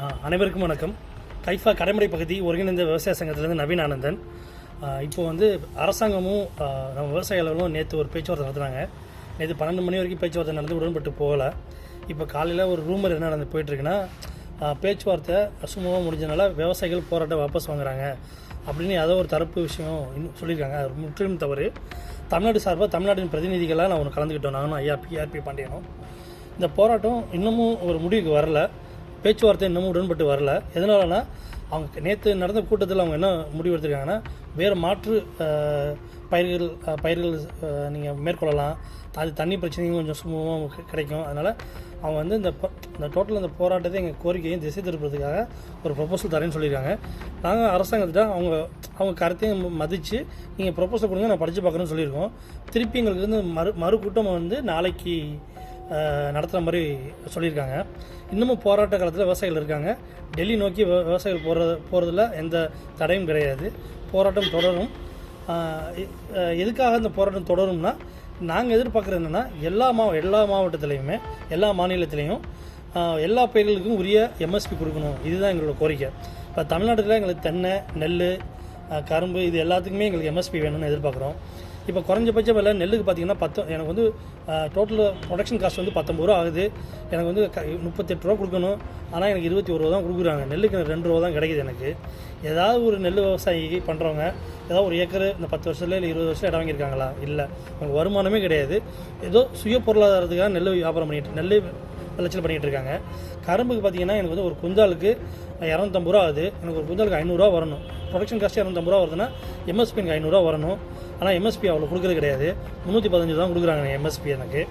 அனைவருக்கும் வணக்கம். கைஃபா கடைமுறை பகுதி ஒருங்கிணைந்த விவசாய சங்கத்திலேருந்து நவீன் ஆனந்தன். இப்போ வந்து அரசாங்கமும் நம்ம விவசாய அளவிலும் நேற்று ஒரு பேச்சுவார்த்தை நடத்துனாங்க. நேற்று பன்னெண்டு மணி வரைக்கும் பேச்சுவார்த்தை நடந்து உடன்பட்டு போகலை. இப்போ காலையில் ஒரு ரூமர் என்ன நடந்து போயிட்டுருக்குன்னா பேச்சுவார்த்தை சுமூகமாக முடிஞ்சனால விவசாயிகள் போராட்டம் வாபஸ் வாங்குறாங்க. அப்படின்னு ஏதோ ஒரு தரப்பு விஷயம் இன்னும் சொல்லியிருக்காங்க. அது முற்றிலும் தவறு. தமிழ்நாடு சார்பாக தமிழ்நாட்டின் பிரதிநிதிகளாக நான் ஒன்று கலந்துக்கிட்டோம். நானும் ஐயா பிஆர்பி பாண்டியனும். இந்த போராட்டம் இன்னமும் ஒரு முடிவுக்கு வரல. பேச்சுவார்த்தை இன்னமும் உடன்பட்டு வரல. எதனாலனா அவங்க நேற்று நடந்த கூட்டத்தில் அவங்க என்ன முடிவு எடுத்திருக்காங்கன்னா வேறு மாற்று பயிர்கள் பயிர்கள் நீங்கள் மேற்கொள்ளலாம். அது தண்ணி பிரச்சனையும் கொஞ்சம் சுமூகமாக கிடைக்கும். அதனால் அவங்க வந்து இந்த இந்த டோட்டல் இந்த போராட்டத்தை எங்கள் கோரிக்கையும் திசை திருப்பதுக்காக ஒரு ப்ரொபோசல் தரேன்னு சொல்லியிருக்காங்க. நாங்கள் அரசாங்கத்திட்ட அவங்க அவங்க கருத்தையும் மதித்து நீங்கள் ப்ரொபோசல் கொடுங்க நான் படித்து பார்க்குறேன்னு சொல்லியிருக்கோம். திருப்பி எங்களுக்கு வந்து மறு மறு கூட்டம் வந்து நாளைக்கு நடத்துகிற மாதிரி சொல்லியிருக்காங்க. இன்னமும் போராட்ட காலத்தில் விவசாயிகள் இருக்காங்க. டெல்லி நோக்கி விவசாயிகள் போகிறது போகிறதுல எந்த தடையும் கிடையாது. போராட்டம் தொடரும். எதுக்காக இந்த போராட்டம் தொடரும்னா நாங்கள் எதிர்பார்க்குறது என்னென்னா எல்லா மாவ எல்லா மாவட்டத்துலேயுமே எல்லா மாநிலத்திலையும் எல்லா பயிர்களுக்கும் உரிய எம்எஸ்பி கொடுக்கணும். இதுதான் எங்களோட கோரிக்கை. இப்போ தமிழ்நாட்டில் எங்களுக்கு தென்னை நெல் கரும்பு இது எல்லாத்துக்குமே எங்களுக்கு எம்எஸ்பி வேணும்னு எதிர்பார்க்குறோம். இப்போ குறைஞ்சபட்ச விலை நெல்லுக்கு பார்த்தீங்கன்னா பத்து எனக்கு வந்து டோட்டல் ப்ரொடக்ஷன் காஸ்ட் வந்து பத்தொம்பது ரூபா ஆகுது. எனக்கு வந்து க முப்பத்தெட்டு ரூபா கொடுக்கணும். ஆனால் எனக்கு இருபத்தி ஒரு ரூபா தான் கொடுக்குறாங்க. நெல்லுக்கு எனக்கு ரெண்டு ரூபா தான் கிடைக்குது எனக்கு. ஏதாவது ஒரு நெல் விவசாயி பண்ணுறவங்க ஏதாவது ஒரு ஏக்கர் இந்த பத்து வருஷத்துல இல்லை இருபது வருஷம் இடம் வாங்கியிருக்காங்களா? இல்லை. அவங்க வருமானமே கிடையாது. ஏதோ சுய பொருளாதாரத்துக்காக நெல் வியாபாரம் பண்ணிட்டு நெல் விளைச்சல் பண்ணிகிட்டு இருக்காங்க. கரும்புக்கு பார்த்தீங்கன்னா எனக்கு வந்து ஒரு குந்தாலுக்கு இரநூத்தம்பது ரூபா ஆகுது. எனக்கு ஒரு குந்தாலுக்கு ஐநூறுரூவா வரணும். ப்ரொடக்ஷன் காஸ்ட் இரநூத்தம்பது ரூபா வருதுன்னா எம்எஸ்பி எனக்கு ஐநூறுரூவா வரணும். ஆனால் எம்எஸ்பி அவ்வளோ கொடுக்குறது கிடையாது. முந்நூற்றி பதினஞ்சு தான் கொடுக்குறாங்க எம்எஸ்பி எனக்கு.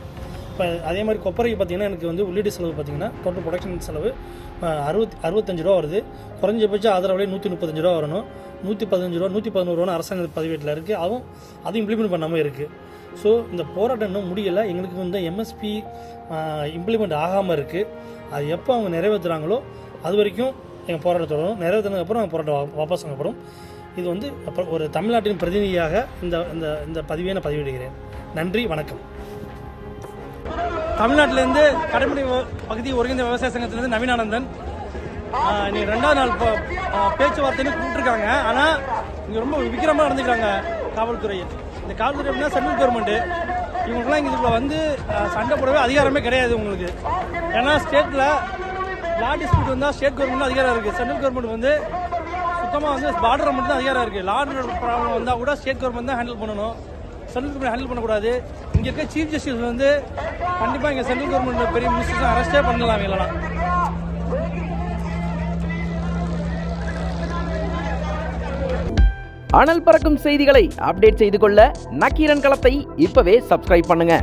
இப்போ அதே மாதிரி கொப்பரைக்கு பார்த்தீங்கன்னா எனக்கு வந்து உள்ளீடு செலவு பார்த்தீங்கன்னா டோட்டல் ப்ரொடக்ஷன் செலவு அறுபத்தி அறுபத்தஞ்சு ரூபா வருது. குறைஞ்சபட்ச ஆதரவு நூற்றி முப்பத்தஞ்சு ரூபா வரணும். நூற்றி பதினஞ்சு ரூபா நூற்றி பதினோரு ரூபா அரசாங்க பதிவேட்டில் இருக்குது அதுவும் அதுவும் இம்ப்ளிமெண்ட் பண்ணாமல் இருக்குது ஸோ இந்த போராட்டம் இன்னும் முடியலை. எங்களுக்கு வந்து எம்எஸ்பி இம்ப்ளிமெண்ட் ஆகாமல் இருக்குது அது எப்போ அவங்க நிறைவேற்றுறாங்களோ அது வரைக்கும் எங்கள் போராட்டம் தொடரும் நிறைவேற்றினதுக்கப்புறம் எங்கள் போராட்டம் வாபஸ் வாங்கப்படும். இது வந்து அப்புறம் ஒரு தமிழ்நாட்டின் பிரதிநிதியாக இந்த இந்த இந்த பதிவை நான் பதிவிடுகிறேன். நன்றி வணக்கம். தமிழ்நாட்டிலேருந்து கடைமுறை பகுதி ஒருங்கிணைந்த விவசாய சங்கத்திலேருந்து நவீனானந்தன். ஆஹ் இன்னைக்கு ரெண்டாவது நாள் பேச்சுவார்த்தைன்னு கூப்பிட்டுருக்காங்க. ஆனால் இங்கே ரொம்ப விக்கிரமாக நடந்துக்கிறாங்க காவல்துறை இந்த காவல்துறை அப்படின்னா சென்ட்ரல் கவர்மெண்ட்டு இவங்களுக்குலாம் இங்கே வந்து சண்டை போடவே அதிகாரமே கிடையாது உங்களுக்கு. ஏன்னா ஸ்டேட்டில் லா டிஸ்பியூட் வந்தால் ஸ்டேட் கவர்மெண்ட் அதிகாரம் இருக்குது சென்ட்ரல் கவர்மெண்ட் வந்து சுத்தமாக வந்து பார்டர் மட்டும் தான் அதிகாரம் இருக்குது லா ப்ராப்ளம் வந்தால் கூட ஸ்டேட் கவர்மெண்ட் தான் ஹேண்டில் பண்ணணும். சென்ட்ரல் கவர்மெண்ட் ஹேண்டில் பண்ணக்கூடாது. இங்கே இருக்க சீஃப் ஜஸ்டிஸ் வந்து கண்டிப்பாக இங்கே சென்ட்ரல் கவர்மெண்ட் பெரிய மினிஸ்டர்ஸ் அரெஸ்டே பண்ணலாம் இல்லைனா அனல் பறக்கும் செய்திகளை அப்டேட் செய்து கொள்ள நக்கீரன் களத்தை இப்பவே சப்ஸ்கிரைப் பண்ணுங்க.